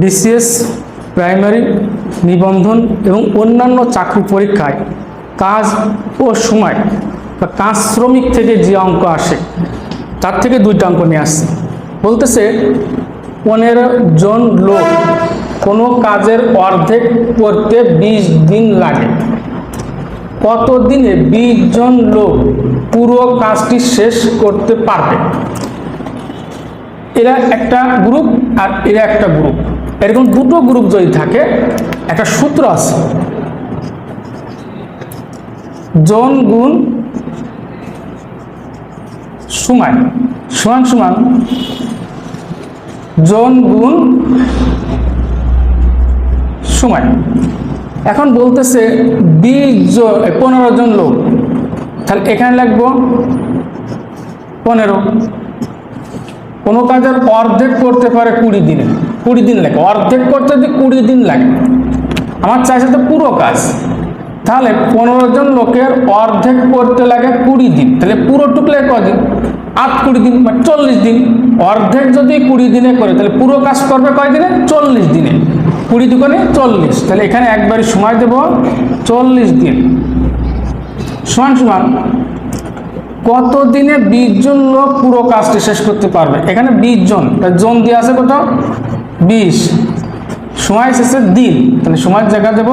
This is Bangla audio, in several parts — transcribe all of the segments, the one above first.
বিসিএস প্রাইমারি নিবন্ধন এবং অন্যান্য চাকরি পরীক্ষায় কাজ ও সময় বা কাজ শ্রমিক থেকে যে অঙ্ক আসে, তার থেকে দুইটা অঙ্ক নিয়ে আসছে। বলতেছে, পনেরো জন লোক কোনো কাজের অর্ধেক করতে বিশ দিন লাগে। কত দিনে বিশ জন লোক পুরো কাজটি শেষ করতে পারবে? এরা একটা গ্রুপ আর এরা একটা গ্রুপ এরকম দুটো গ্রুপ যদি থাকে, একটা সূত্র আছে। জন গুণ সময় সমান সমান জন গুণ সময় এখন বলতেছে বিশ পনেরো জন লোক। তাহলে এখানে লাগবো পনেরো। কোনো কাজের অর্ধেক করতে পারে কুড়ি দিনে। কুড়ি দিন লাগে অর্ধেক করতে যদি কুড়ি দিন লাগে। আমার চাইছে তো পুরো কাজ। তাহলে পনেরো জন লোকের অর্ধেক করতে লাগে কুড়ি দিন। তাহলে পুরো টুকলে কদিন? আট কুড়ি দিন মানে চল্লিশ দিন। অর্ধেক যদি কুড়ি দিনে করে, তাহলে পুরো কাজ করবে কয় দিনে চল্লিশ দিনে। কুড়ি দুগুণে চল্লিশ। তাহলে এখানে একবারই সময় দেব। চল্লিশ দিন। সমান সমান, কত দিনে বিশ জন লোক পুরো কাজটি শেষ করতে পারবে? এখানে বিশ জন। জন দিয়ে আছে কত? বিশ। সময় শেষে দিন। তাহলে সময়ের জায়গা দেব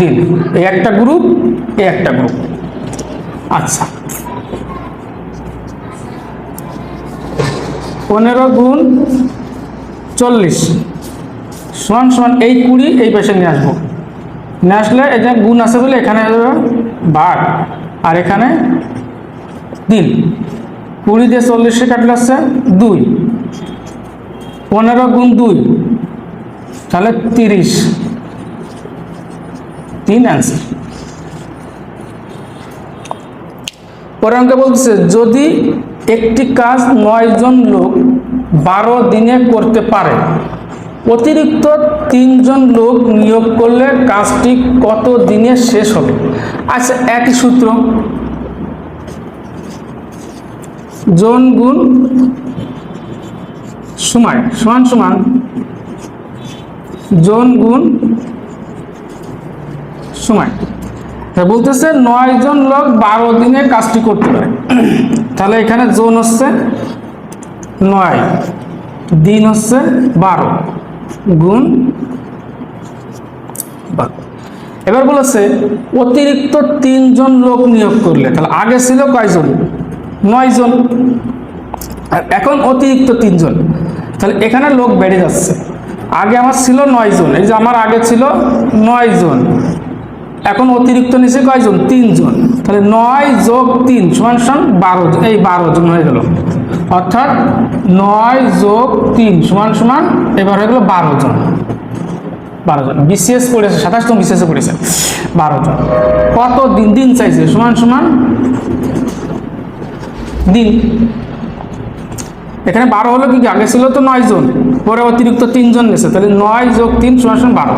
দিন। এই একটা গ্রুপ এই একটা গ্রুপ আচ্ছা। পনেরো গুণ চল্লিশ। সমান সমান এই কুড়ি, এই পাশে নিয়ে আসব। নিয়ে আসলে যে গুণ আছে বলে এখানে ভাগ। আর এখানে তিন কুড়ি দিয়ে চল্লিশে কাটলে আসছে দুই। পনেরো গুণ দুই, তাহলে তিরিশ। তিন অ্যান্সার পরে অঙ্কে বলছে, যদি একটি কাজ নয় জন লোক বারো দিনে করতে পারে, অতিরিক্ত তিনজন লোক নিয়োগ করলে কাজটি কত দিনে শেষ হবে? আচ্ছা একই সূত্র। জন গুণ সময় সমান সমান জন গুণ সময় বলতেছে নয় জন লোক বারো দিনে কাজটি করতে পারে। তাহলে এখানে জোন হচ্ছে নয়, দিন হচ্ছে বারো গুণ বারো। এবার বলেছে অতিরিক্ত তিনজন লোক নিয়োগ করলে, তাহলে আগে ছিল কয়জন? নয় জন। আর এখন অতিরিক্ত তিনজন তাহলে এখানে লোক বেড়ে যাচ্ছে। আগে আমার ছিল নয় জন, এই যে আমার আগে ছিল নয় জন। এখন অতিরিক্ত নিচে কয়জন? তিনজন। তাহলে নয় যোগ তিন সমান সমান বারো এই বারো জন হয়ে গেল। অর্থাৎ নয় যোগ তিন সমান সমান এবার হয়ে গেল বারো জন। বারো জন। বিসিএস পড়েছে, সাতাশতম বিসিএস পড়েছে। বারো জন। কত দিন? দিন চাইছে, সমান সমান দিন। এখানে বারো হলো কি? আগে ছিল তো নয় জন, পরে অতিরিক্ত তিনজন নিয়েছে তাহলে নয় যোগ তিন সমান বারো।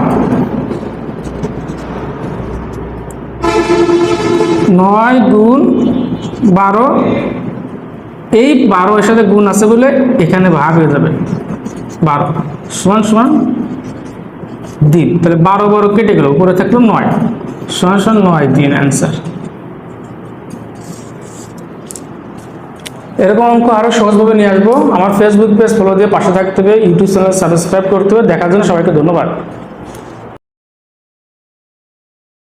নয় গুণ বারো, এই বারো এর সাথে গুণ আছে বলে এখানে ভাগ হয়ে যাবে। বারো। সমান সমান দিন তাহলে বারো বারো কেটে গেল, উপরে থাকল নয়। সমান সমান নয় দিন অ্যান্সার এরকম অঙ্ক আরও সহজভাবে নিয়ে আসব। আমার ফেসবুক পেজ ফলো দিয়ে পাশে থাকতে হবে ইউটিউব চ্যানেল সাবস্ক্রাইব করতে হবে। দেখার জন্য সবাইকে ধন্যবাদ।